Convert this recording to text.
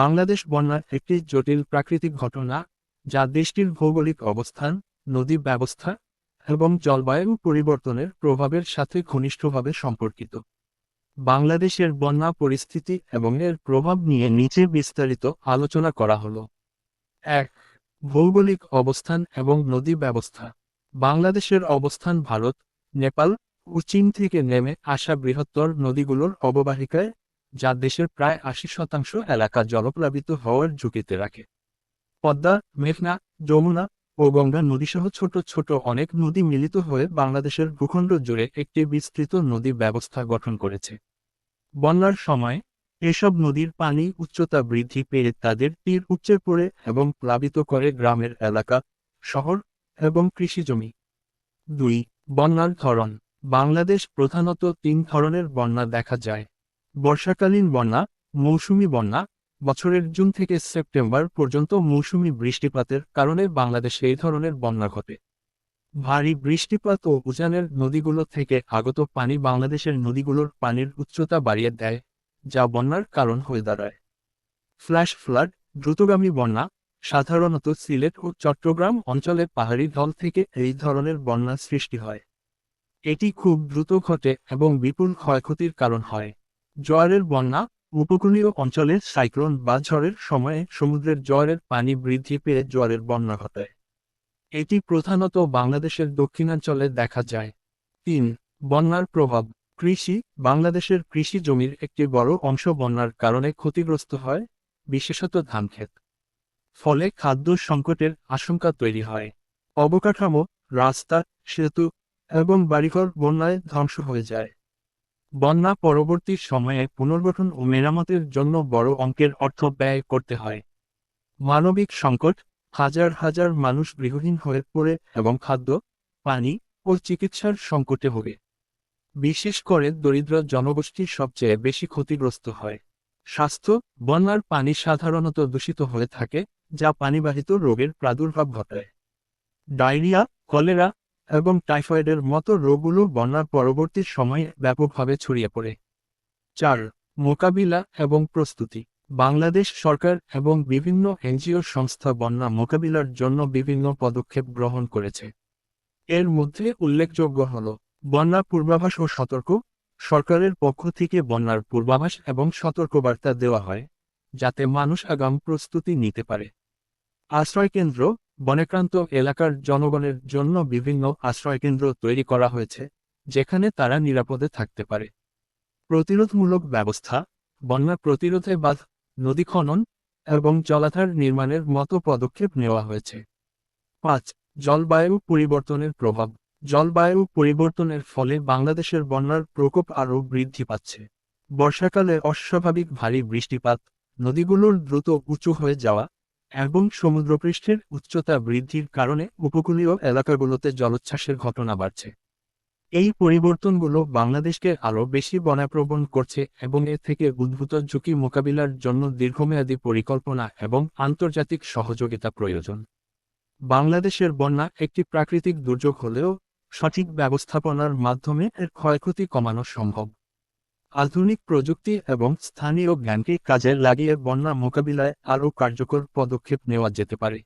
বাংলাদেশ বন্যা একটি জটিল প্রাকৃতিক ঘটনা, যা দেশটির ভৌগোলিক অবস্থান, নদী ব্যবস্থা এবং জলবায়ু পরিবর্তনের প্রভাবের সাথে ঘনিষ্ঠভাবে সম্পর্কিত। বাংলাদেশের বন্যা পরিস্থিতি এবং এর প্রভাব নিয়ে নিচে বিস্তারিত আলোচনা করা হল। এক, ভৌগোলিক অবস্থান এবং নদী ব্যবস্থা। বাংলাদেশের অবস্থান ভারত, নেপাল ও চীন থেকে নেমে আসা বৃহত্তর নদীগুলোর অববাহিকায় যা দেশের প্রায় আশি শতাংশ এলাকা জলপ্লাবিত হওয়ার ঝুঁকিতে রাখে। পদ্মা, মেঘনা, যমুনা ও গঙ্গা নদীসহ ছোট ছোট অনেক নদী মিলিত হয়ে বাংলাদেশের ভূখণ্ড জুড়ে একটি বিস্তৃত নদী ব্যবস্থা গঠন করেছে। বন্যার সময় এসব নদীর পানি উচ্চতা বৃদ্ধি পেয়ে তাদের তীর উচ্চে পড়ে এবং প্লাবিত করে গ্রামের এলাকা, শহর এবং কৃষিজমি। দুই, বন্যার ধরন। বাংলাদেশ প্রধানত তিন ধরনের বন্যা দেখা যায়। বর্ষাকালীন বন্যা, মৌসুমী বন্যা, বছরের জুন থেকে সেপ্টেম্বর পর্যন্ত মৌসুমী বৃষ্টিপাতের কারণে বাংলাদেশে এই ধরনের বন্যা ঘটে। ভারী বৃষ্টিপাত ও উজানের নদীগুলো থেকে আগত পানি বাংলাদেশের নদীগুলোর পানির উচ্চতা বাড়িয়ে দেয়, যা বন্যার কারণ হয়ে দাঁড়ায়। ফ্ল্যাশ ফ্লাড, দ্রুতগামী বন্যা, সাধারণত সিলেট ও চট্টগ্রাম অঞ্চলে পাহাড়ি ঢল থেকে এই ধরনের বন্যা সৃষ্টি হয়। এটি খুব দ্রুত ঘটে এবং বিপুল ক্ষয়ক্ষতির কারণ হয়। জোয়ারের বন্যা উপকূলীয় অঞ্চলে সাইক্লোন বা ঝড়ের সময়ে সমুদ্রের জোয়ারের পানি বৃদ্ধি পেয়ে জোয়ারের বন্যা ঘটায়। এটি প্রধানত বাংলাদেশের দক্ষিণাঞ্চলে দেখা যায়। তিন, বন্যার প্রভাব। কৃষি, বাংলাদেশের কৃষি জমির একটি বড় অংশ বন্যার কারণে ক্ষতিগ্রস্ত হয়, বিশেষত ধানক্ষেত ফলে খাদ্য সংকটের আশঙ্কা তৈরি হয়। অবকাঠামো, রাস্তা, সেতু এবং বাড়িঘর বন্যায় ধ্বংস হয়ে যায়। বন্যা পরবর্তী সময়ে পুনর্গঠন ও মেরামতের জন্য বড় অঙ্কের অর্থ ব্যয় করতে হয়। মানবিক সংকট, হাজার হাজার মানুষ গৃহহীন হয়ে পড়ে এবং খাদ্য, পানি ও চিকিৎসার সংকটে হবে বিশেষ করে দরিদ্র জনগোষ্ঠী সবচেয়ে বেশি ক্ষতিগ্রস্ত হয়। স্বাস্থ্য, বন্যার পানি সাধারণত দূষিত হয়ে থাকে, যা পানিবাহিত রোগের প্রাদুর্ভাব ঘটায়। ডায়রিয়া, কলেরা এবং টাইফয়েডের মতো রোগগুলো বন্যার পরবর্তী সময়ে ব্যাপকভাবে ছড়িয়ে পড়ে। চার, মোকাবিলা এবং প্রস্তুতি। বাংলাদেশ সরকার এবং বিভিন্ন এনজিও সংস্থা বন্যা মোকাবিলার জন্য বিভিন্ন পদক্ষেপ গ্রহণ করেছে। এর মধ্যে উল্লেখযোগ্য হল, বন্যা পূর্বাভাস ও সতর্ক, সরকারের পক্ষ থেকে বন্যার পূর্বাভাস এবং সতর্কবার্তা দেওয়া হয়, যাতে মানুষ আগাম প্রস্তুতি নিতে পারে। আশ্রয়কেন্দ্র বনাক্রান্ত এলাকার জনগণের জন্য বিভিন্ন আশ্রয়কেন্দ্র তৈরি করা হয়েছে, যেখানে তারা নিরাপদে থাকতে পারে। প্রতিরোধমূলক ব্যবস্থা, বন্যা প্রতিরোধে বাঁধ, নদী খনন এবং জলাধার নির্মাণের মতো পদক্ষেপ নেওয়া হয়েছে। পাঁচ, জলবায়ু পরিবর্তনের প্রভাব। জলবায়ু পরিবর্তনের ফলে বাংলাদেশের বন্যার প্রকোপ আরও বৃদ্ধি পাচ্ছে। বর্ষাকালে অস্বাভাবিক ভারী বৃষ্টিপাত, নদীগুলোর দ্রুত উঁচু হয়ে যাওয়া এবং সমুদ্রপৃষ্ঠের উচ্চতা বৃদ্ধির কারণে উপকূলীয় এলাকাগুলোতে জলোচ্ছ্বাসের ঘটনা বাড়ছে। এই পরিবর্তনগুলো বাংলাদেশকে আরও বেশি বনাপ্রবণ করছে এবং এ থেকে উদ্ভূত ঝুঁকি মোকাবিলার জন্য দীর্ঘমেয়াদী পরিকল্পনা এবং আন্তর্জাতিক সহযোগিতা প্রয়োজন। বাংলাদেশের বন্যা একটি প্রাকৃতিক দুর্যোগ হলেও সঠিক ব্যবস্থাপনার মাধ্যমে এর ক্ষয়ক্ষতি কমানো সম্ভব। আধুনিক প্রযুক্তি এবং স্থানীয় জ্ঞানকে কাজে লাগিয়ে বন্যা মোকাবিলায় আরও কার্যকর পদক্ষেপ নেওয়া যেতে পারে।